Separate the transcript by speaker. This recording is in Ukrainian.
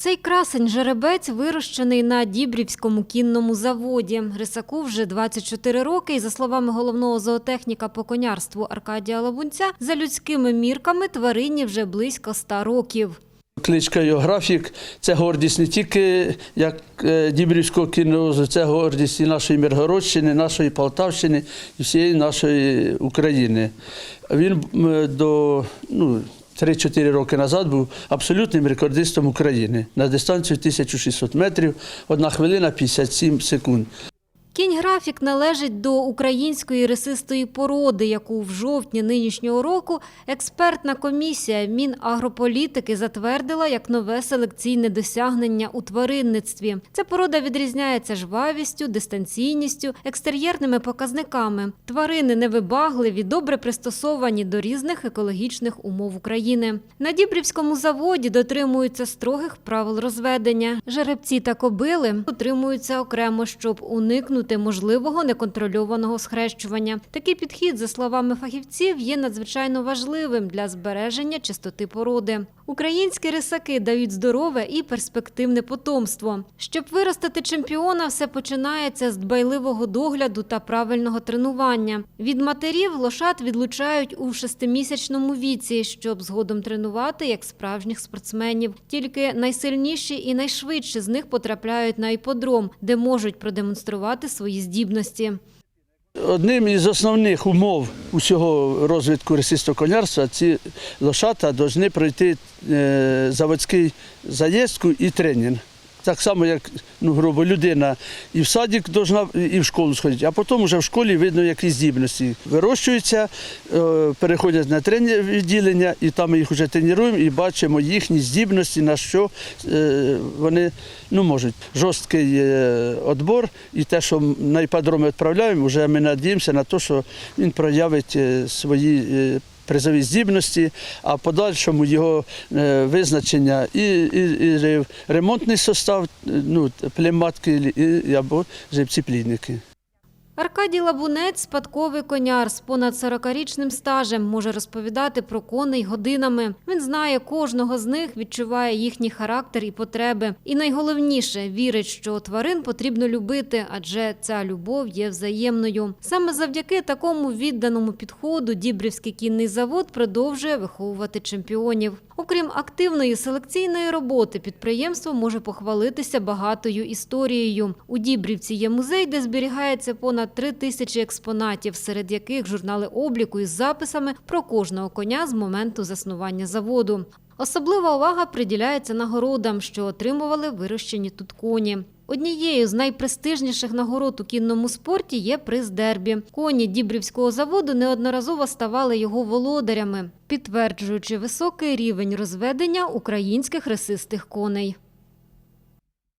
Speaker 1: Цей красень жеребець вирощений на Дібрівському кінному заводі. Рисаку вже 24 роки, і за словами головного зоотехніка по конярству Аркадія Лабунця, за людськими мірками тварині вже близько 100 років.
Speaker 2: Кличка його графік це гордість не тільки як е, Дібрівського кінозу, це гордість і нашої Миргородщини, нашої Полтавщини і всієї нашої України. Він до ну, 3-4 роки назад був абсолютним рекордистом України на дистанцію 1600 метрів, 1 хвилина 57 секунд.
Speaker 1: Кінь-графік належить до української рисистої породи, яку в жовтні нинішнього року експертна комісія Мінагрополітики затвердила як нове селекційне досягнення у тваринництві. Ця порода відрізняється жвавістю, дистанційністю, екстер'єрними показниками. Тварини невибагливі, добре пристосовані до різних екологічних умов України. На Дібрівському заводі дотримуються строгих правил розведення. Жеребці та кобили утримуються окремо, щоб уникнути можливого неконтрольованого схрещування. Такий підхід, за словами фахівців, є надзвичайно важливим для збереження чистоти породи. Українські рисаки дають здорове і перспективне потомство. Щоб виростити чемпіона, все починається з дбайливого догляду та правильного тренування. Від матерів лошад відлучають у шестимісячному віці, щоб згодом тренувати як справжніх спортсменів. Тільки найсильніші і найшвидші з них потрапляють на іподром, де можуть продемонструвати свої здібності.
Speaker 2: Одним із основних умов усього розвитку російського конярства ці лошата повинні пройти е, заводський заїздку і тренінг. Так само, як ну, грубо, людина і в садик должна, і в школу сходити, а потім вже в школі видно якісь здібності. Вирощуються, е, переходять на тренінг відділення, і там ми їх вже тренуємо і бачимо їхні здібності, на що е, вони ну, можуть. Жорсткий е, відбор і те, що на іпподроми відправляємо, вже ми надіємося на те, що він проявить е, свої. Призові здібності, а в подальшому його е, визначення і, і, і ремонтний состав, е, ну, плематки або живці-плідники.
Speaker 1: Аркадій Лабунець, спадковий коняр з понад 40-річним стажем, може розповідати про коней годинами. Він знає кожного з них, відчуває їхній характер і потреби. І найголовніше вірить, що тварин потрібно любити, адже ця любов є взаємною. Саме завдяки такому відданому підходу Дібрівський кінний завод продовжує виховувати чемпіонів. Окрім активної селекційної роботи, підприємство може похвалитися багатою історією. У Дібрівці є музей, де зберігається понад три тисячі експонатів, серед яких журнали обліку із записами про кожного коня з моменту заснування заводу. Особлива увага приділяється нагородам, що отримували вирощені тут коні. Однією з найпрестижніших нагород у кінному спорті є приз дербі. Коні Дібрівського заводу неодноразово ставали його володарями, підтверджуючи високий рівень розведення українських ресистих коней.